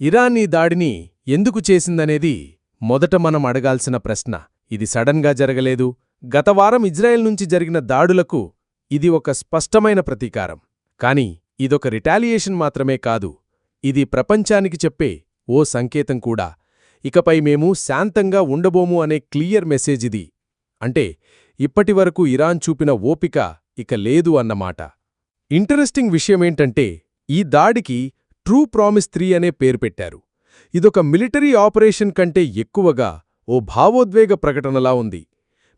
Iran ఈ దాడిని ఎందుకు చేసిందనేది మొదట మనం అడగాల్సిన ప్రశ్న. ఇది సడన్గా జరగలేదు. గత వారం ఇజ్రాయెల్ నుంచి జరిగిన దాడులకు ఇది ఒక స్పష్టమైన ప్రతీకారం. కాని ఇదొక రిటాలియేషన్ మాత్రమే కాదు. ఇది ప్రపంచానికి చెప్పే ఓ సంకేతం కూడా. ఇకపై మేము శాంతంగా ఉండబోము అనే క్లియర్ మెసేజ్ ఇది. అంటే ఇప్పటివరకు ఇరాన్ చూపిన ఓపిక ఇక లేదు అన్నమాట. ఇంటరెస్టింగ్ విషయమేంటంటే ఈ దాడికి ట్రూ ప్రామిస్ త్రీ అనే పేరు పెట్టారు. ఇదొక మిలిటరీ ఆపరేషన్ కంటే ఎక్కువగా ఓ భావోద్వేగ ప్రకటనలా ఉంది.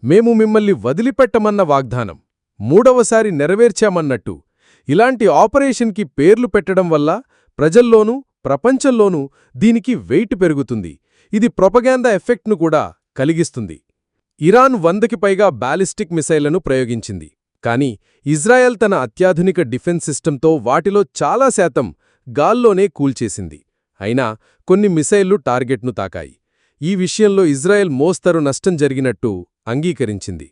మేము మిమ్మల్ని వదిలిపెట్టమన్న వాగ్దానం మూడవసారి నెరవేర్చామన్నట్టు ఇలాంటి ఆపరేషన్కి పేర్లు పెట్టడం వల్ల ప్రజల్లోనూ ప్రపంచంలోనూ దీనికి వెయిట్ పెరుగుతుంది. ఇది ప్రొపగాందా ఎఫెక్ట్ను కూడా కలిగిస్తుంది. ఇరాన్ వందకి పైగా బ్యాలిస్టిక్ మిసైళ్ళను ప్రయోగించింది. కాని ఇజ్రాయెల్ తన అత్యాధునిక డిఫెన్స్ సిస్టంతో వాటిలో చాలా శాతం గాల్లోనే కూల్చేసింది. అయినా కొన్ని మిసైళ్ళు టార్గెట్ను తాకాయి. ఈ విషయంలో ఇజ్రాయెల్ మోస్తరు నష్టం జరిగినట్టు అంగీకరించింది.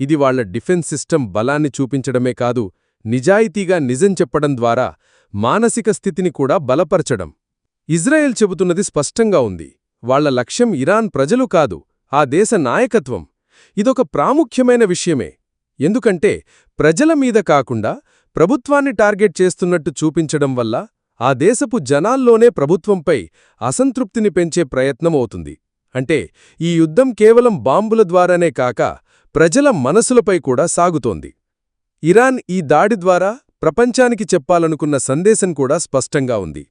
ఇది వాళ్ళ డిఫెన్స్ సిస్టమ్ బలాన్ని చూపించడమే కాదు నిజాయితీగా నిజం చెప్పడం ద్వారా మానసిక స్థితిని కూడా బలపరచడం. ఇజ్రాయెల్ చెబుతున్నది స్పష్టంగా ఉంది. వాళ్ళ లక్ష్యం ఇరాన్ ప్రజలు కాదు ఆ దేశ నాయకత్వం. ఇదొక ప్రాముఖ్యమైన విషయమే. ఎందుకంటే ప్రజల మీద కాకుండా ప్రభుత్వాన్ని టార్గెట్ చేస్తున్నట్టు చూపించడం వల్ల ఆ దేశపు జనాల్లోనే ప్రభుత్వంపై అసంతృప్తిని పెంచే ప్రయత్నం అవుతుంది. అంటే ఈ యుద్ధం కేవలం బాంబుల ద్వారానే కాక ప్రజల మనసులపై కూడా సాగుతోంది. ఇరాన్ ఈ దాడి ద్వారా ప్రపంచానికి చెప్పాలనుకున్న సందేశం కూడా స్పష్టంగా ఉంది.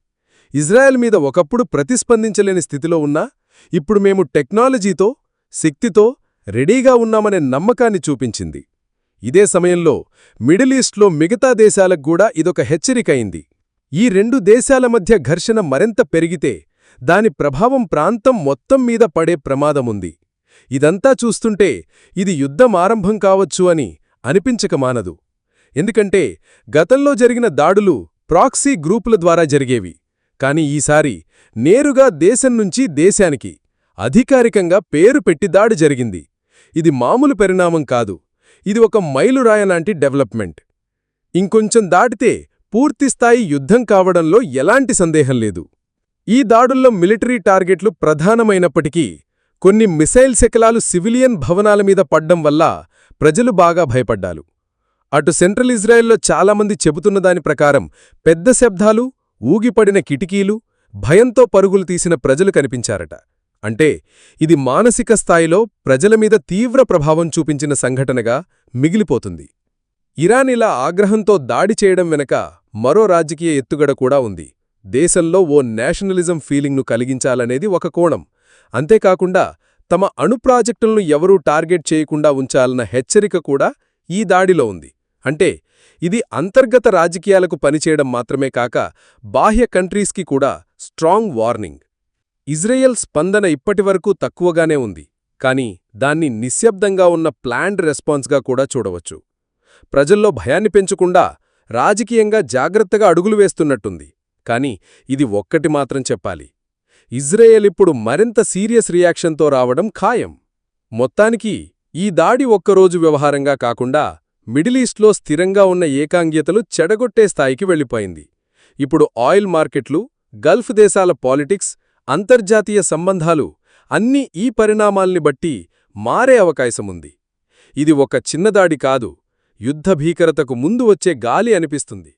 ఇజ్రాయెల్ మీద ఒకప్పుడు ప్రతిస్పందించలేని స్థితిలో ఉన్నా ఇప్పుడు మేము టెక్నాలజీతో శక్తితో రెడీగా ఉన్నామనే నమ్మకాన్ని చూపించింది. ఇదే సమయంలో మిడిల్ ఈస్ట్లో మిగతా దేశాలకు కూడా ఇదొక హెచ్చరికయింది ఈ రెండు దేశాల మధ్య ఘర్షణ మరింత పెరిగితే దాని ప్రభావం ప్రాంతం మొత్తం మీద పడే ప్రమాదముంది. ఇదంతా చూస్తుంటే ఇది యుద్ధం ఆరంభం కావచ్చు అని అనిపించక మానదు ఎందుకంటే గతంలో జరిగిన దాడులు ప్రాక్సీ గ్రూపుల ద్వారా జరిగేవి. కాని ఈసారి నేరుగా దేశం నుంచి దేశానికి అధికారికంగా పేరు పెట్టి దాడి జరిగింది. ఇది మామూలు పరిణామం కాదు. ఇది ఒక మైలురాయలాంటి డెవలప్మెంట్. ఇంకొంచెం దాటితే పూర్తిస్థాయి యుద్ధం కావడంలో ఎలాంటి సందేహం లేదు. ఈ దాడుల్లో మిలిటరీ టార్గెట్లు ప్రధానమైనప్పటికీ కొన్ని మిసైల్ శకలాలు సివిలియన్ భవనాల మీద పడ్డం వల్ల ప్రజలు బాగా భయపడ్డాలు అటు సెంట్రల్ ఇజ్రాయెల్లో చాలామంది చెబుతున్న దాని ప్రకారం పెద్ద శబ్దాలు ఊగిపడిన కిటికీలు భయంతో పరుగులు తీసిన ప్రజలు కనిపించారట. అంటే ఇది మానసిక స్థాయిలో ప్రజల మీద తీవ్ర ప్రభావం చూపించిన సంఘటనగా మిగిలిపోతుంది. ఇరాన్ ఇలా ఆగ్రహంతో దాడి చేయడం వెనక మరో రాజకీయ ఎత్తుగడ కూడా ఉంది. దేశంలో ఓ నేషనలిజం ఫీలింగ్ను కలిగించాలనేది ఒక కోణం. అంతేకాకుండా తమ అణు ప్రాజెక్టులను ఎవరూ టార్గెట్ చేయకుండా ఉంచాలన్న హెచ్చరిక కూడా ఈ దాడిలో ఉంది. అంటే ఇది అంతర్గత రాజకీయాలకు పనిచేయడం మాత్రమే కాక బాహ్య కంట్రీస్కి కూడా స్ట్రాంగ్ వార్నింగ్. ఇజ్రాయెల్ స్పందన ఇప్పటివరకు తక్కువగానే ఉంది. కానీ దాన్ని నిశ్శబ్దంగా ఉన్న ప్లాండ్ రెస్పాన్స్గా కూడా చూడవచ్చు. ప్రజల్లో భయాన్ని పెంచకుండా రాజకీయంగా జాగ్రత్తగా అడుగులు వేస్తున్నట్టుంది. కాని ఇది ఒక్కటి మాత్రం చెప్పాలి. ఇజ్రాయెల్ ఇప్పుడు మరింత సీరియస్ రియాక్షన్తో రావడం ఖాయం. మొత్తానికి ఈ దాడి ఒక్కరోజు వ్యవహారంగా కాకుండా మిడిల్ ఈస్ట్లో స్థిరంగా ఉన్న ఏకాంగ్యతలు చెడగొట్టే స్థాయికి వెళ్ళిపోయింది. ఇప్పుడు ఆయిల్ మార్కెట్లు గల్ఫ్ దేశాల పాలిటిక్స్ అంతర్జాతీయ సంబంధాలు అన్నీ ఈ పరిణామాల్ని బట్టి మారే అవకాశముంది. ఇది ఒక చిన్నదాడి కాదు యుద్ధ భీకరతకు ముందు వచ్చే గాలి అనిపిస్తుంది.